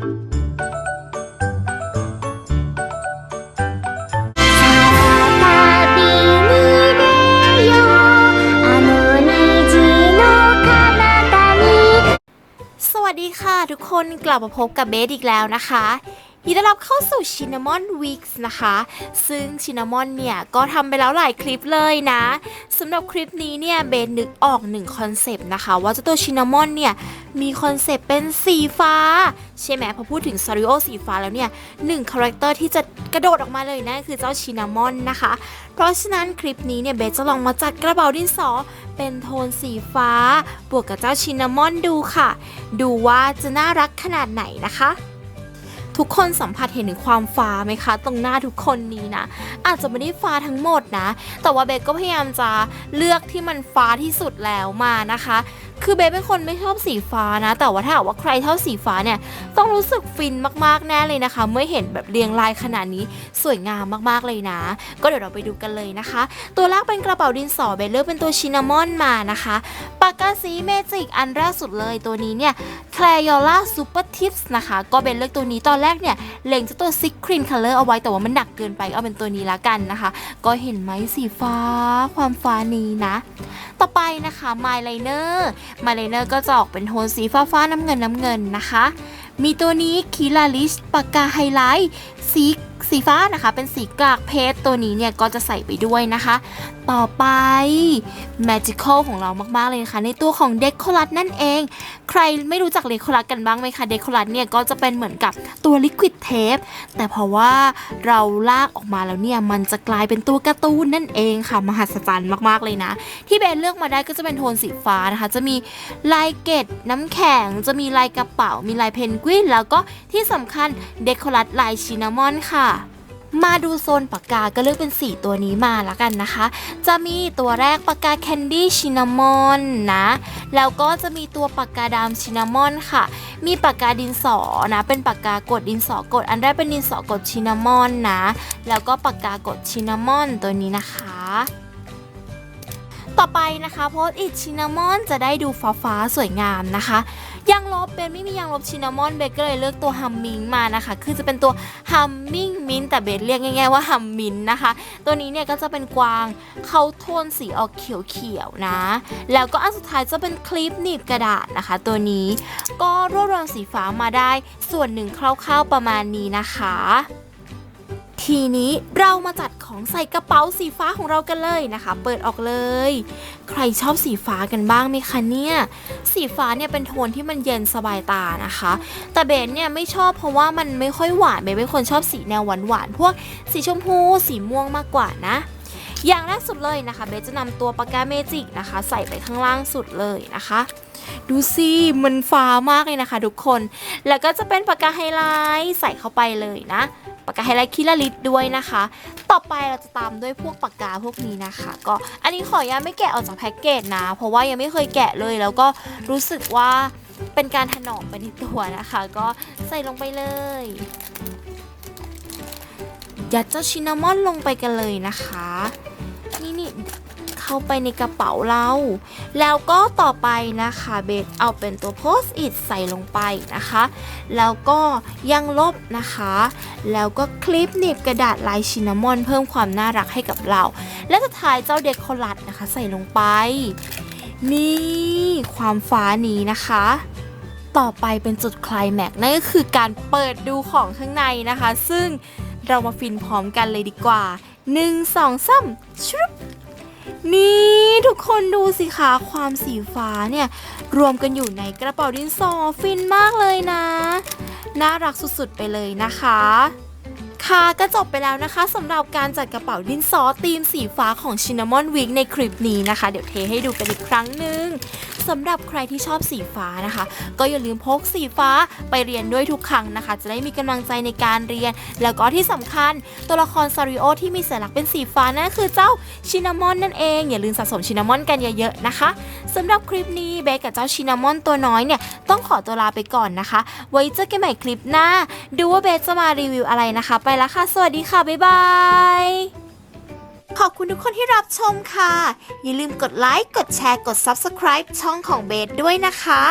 วัสดีค่ะทุกคนกลับมาพบกับเบสอีกแล้วนะคะยินดีต้อนรับเข้าสู่ชิน a มอนวีคส์นะคะ ซึ่งชิน a มอนเนี่ย ก็ทำไปแล้วหลายคลิปเลยนะสำหรับคลิปนี้เนี่ย เบสนึกออกหนึ่งคอนเซปต์นะคะ ว่าเจ้าตัวชิน a มอนเนี่ย มีคอนเซปต์เป็นสีฟ้า ใช่ไหมพอพูดถึงซาริโอสีฟ้าแล้วเนี่ยหนึ่งคาแรคเตอร์ที่จะกระโดดออกมาเลยนะคือเจ้าชิน a มอนนะคะ เพราะฉะนั้นคลิปนี้เนี่ยเบสจะลองมาจัดกระเป๋าดินสอ เป็นโทนสีฟ้า บวกกับเจ้าชินามอนดูค่ะ ดูว่าจะน่ารักขนาดไหนนะคะทุกคนสัมผัสเห็นถึงความฟ้าไหมคะ ตรงหน้าทุกคนนี้นะ อาจจะไม่ได้ฟ้าทั้งหมดนะ แต่ว่าเบสก็พยายามจะเลือกที่มันฟ้าที่สุดแล้วมานะคะ คือเบสเป็นคนไม่ชอบสีฟ้านะ แต่ว่าถ้าหากว่าใครชอบสีฟ้าเนี่ยต้องรู้สึกฟินมากๆแน่เลยนะคะ เมื่อเห็นแบบเรียงรายขนาดนี้สวยงามมากๆเลยนะ ก็เดี๋ยวเราไปดูกันเลยนะคะ ตัวแรกเป็นกระเป๋าดินสอเบสเลือกเป็นตัวชินามอนมานะคะปากกาสีเมจิกอันแรกสุดเลยตัวนี้เนี่ย c l a y o l a Super Tips นะคะ ก็เป็นเลือกตัวนี้ตอนแรกเนี่ยเล็งจะตัวซิกครีนคัลเลอร์เอาไว้แต่ว่ามันหนักเกินไปเอาเป็นตัวนี้ละกันนะคะ ก็เห็นไหมสีฟ้าความฟ้านี้นะ ต่อไปนะคะ My Liner My Liner ก็จะออกเป็นโทนสีฟ้าฟ้าๆน้ำเงินน้ำเงินนะคะ มีตัวนี้คิลาลิสปากกาไฮไลท์ สีสีฟ้านะคะเป็นสีกากเพชรตัวนี้เนี่ยก็จะใส่ไปด้วยนะคะ ต่อไป Magical ของเรามากๆเลยนะคะในตัวของเด c โคลัสนั่นเอง ใครไม่รู้จักเด c โคลัสกันบ้างไหมคะเด c โคลัสเนี่ยก็จะเป็นเหมือนกับตัวลิควิดเทปแต่เพราะว่าเราลากออกมาแล้วเนี่ยมันจะกลายเป็นตัวการ์ตูนนั่นเองค่ะมหัศจรรย์มากๆเลยนะ ที่เบนเลือกมาได้ก็จะเป็นโทนสีฟ้านะคะ จะมีลายเกตน้ำแข็ง จะมีลายกระเป๋า มีลายเพนกวินแล้วก็ที่สำคัญเด c โคลัสลายชินามอนค่ะ มาดูโซนปากกาก็เลือกเป็น 4 ตัวนี้มาแล้วกันนะคะ จะมีตัวแรกปากกาแคนดี้ชินามอนนะ แล้วก็จะมีตัวปากกาดำชินามอนค่ะ มีปากกาดินสอนะ เป็นปากกากดดินสอกด อันแรกเป็นดินสอกดชินามอนนะ แล้วก็ปากกากดชินามอนตัวนี้นะคะ ต่อไปนะคะโพสอิดชินามอนจะได้ดูฟ้าฟ้าๆสวยงามนะคะยางลบเบนไม่มียางลบชินามอนเบนก็เลยเลือกตัวฮัมมิงมานะคะ คือจะเป็นตัวฮัมมิงมินแต่เบนเรียกง่ายๆว่าฮัมมินนะคะ ตัวนี้เนี่ยก็จะเป็นกวางเขาโทนสีออกเขียวๆนะ แล้วก็อันสุดท้ายจะเป็นคลิปหนีบกระดาษนะคะ ตัวนี้ก็รวบรวมสีฟ้ามาได้ส่วนหนึ่งคร่าวๆประมาณนี้นะคะ ทีนี้เรามาจัดของใส่กระเป๋าสีฟ้าของเรากันเลยนะคะ เปิดออกเลย ใครชอบสีฟ้ากันบ้างไหมคะเนี่ย สีฟ้าเนี่ยเป็นโทนที่มันเย็นสบายตานะคะ แต่เบนเนี่ยไม่ชอบเพราะว่ามันไม่ค่อยหวานเบนเป็นคนชอบสีแนวหวานหวานๆพวกสีชมพูสีม่วงมากกว่านะอย่างแรกสุดเลยนะคะ เบนจะนำตัวปากกาเมจิกนะคะ ใส่ไปข้างล่างสุดเลยนะคะ ดูสิมันฟ้ามากเลยนะคะ ทุกคน แล้วก็จะเป็นปากกาไฮไลท์ใส่เข้าไปเลยนะ ปากกาไฮไลท์คิลลิตด้วยนะคะ ต่อไปเราจะตามด้วยพวกปากกาพวกนี้นะคะ ก็อันนี้ขออนุญาตไม่แกะออกจากแพ็กเกจนะ เพราะว่ายังไม่เคยแกะเลย แล้วก็รู้สึกว่าเป็นการถนอมไปในตัวนะคะ ก็ใส่ลงไปเลยยัดเจ้าชินามอนลงไปกันเลยนะคะ เข้าไปในกระเป๋าเรา แล้วก็ต่อไปนะคะเบสเอาเป็นตัวโพสต์อิทใส่ลงไปนะคะ แล้วก็ยังลบนะคะ แล้วก็คลิปหนีบกระดาษลายชินามอนเพิ่มความน่ารักให้กับเรา และสุดท้ายเจ้าเดคอรัตนะคะใส่ลงไป นี่ความฟ้านี้นะคะต่อไปเป็นจุดคลายแม็กซ์นั่นก็คือการเปิดดูของข้างในนะคะ ซึ่งเรามาฟินพร้อมกันเลยดีกว่า 1 2 3ชุบ นี่ทุกคนดูสิคะความสีฟ้าเนี่ย รวมกันอยู่ในกระเป๋าดินสอฟินมากเลยนะ น่ารักสุดๆไปเลยนะคะ ค่ะก็จบไปแล้วนะคะสำหรับการจัดกระเป๋าดินสอธีมสีฟ้าของ Cinnamon Week ในคลิปนี้นะคะ เดี๋ยวเทให้ดูกันอีกครั้งหนึ่งสำหรับใครที่ชอบสีฟ้านะคะ ก็อย่าลืมพกสีฟ้าไปเรียนด้วยทุกครั้งนะคะ จะได้มีกำลังใจในการเรียน แล้วก็ที่สำคัญตัวละครซาริโอที่มีสัญลักษณ์เป็นสีฟ้านั่นคือเจ้าชินามอนนั่นเอง อย่าลืมสะสมชินามอนกันเยอะๆนะคะสำหรับคลิปนี้เบคกับเจ้าชินามอนตัวน้อยเนี่ยต้องขอตัวลาไปก่อนนะคะ ไว้เจอกันใหม่คลิปหน้า ดูว่าเบสจะมารีวิวอะไรนะคะ ไปแล้วค่ะ สวัสดีค่ะ บ๊ายบาย ขอบคุณทุกคนที่รับชมค่ะ อย่าลืมกดไลค์ กดแชร์ กด Subscribe ช่องของเบสด้วยนะคะ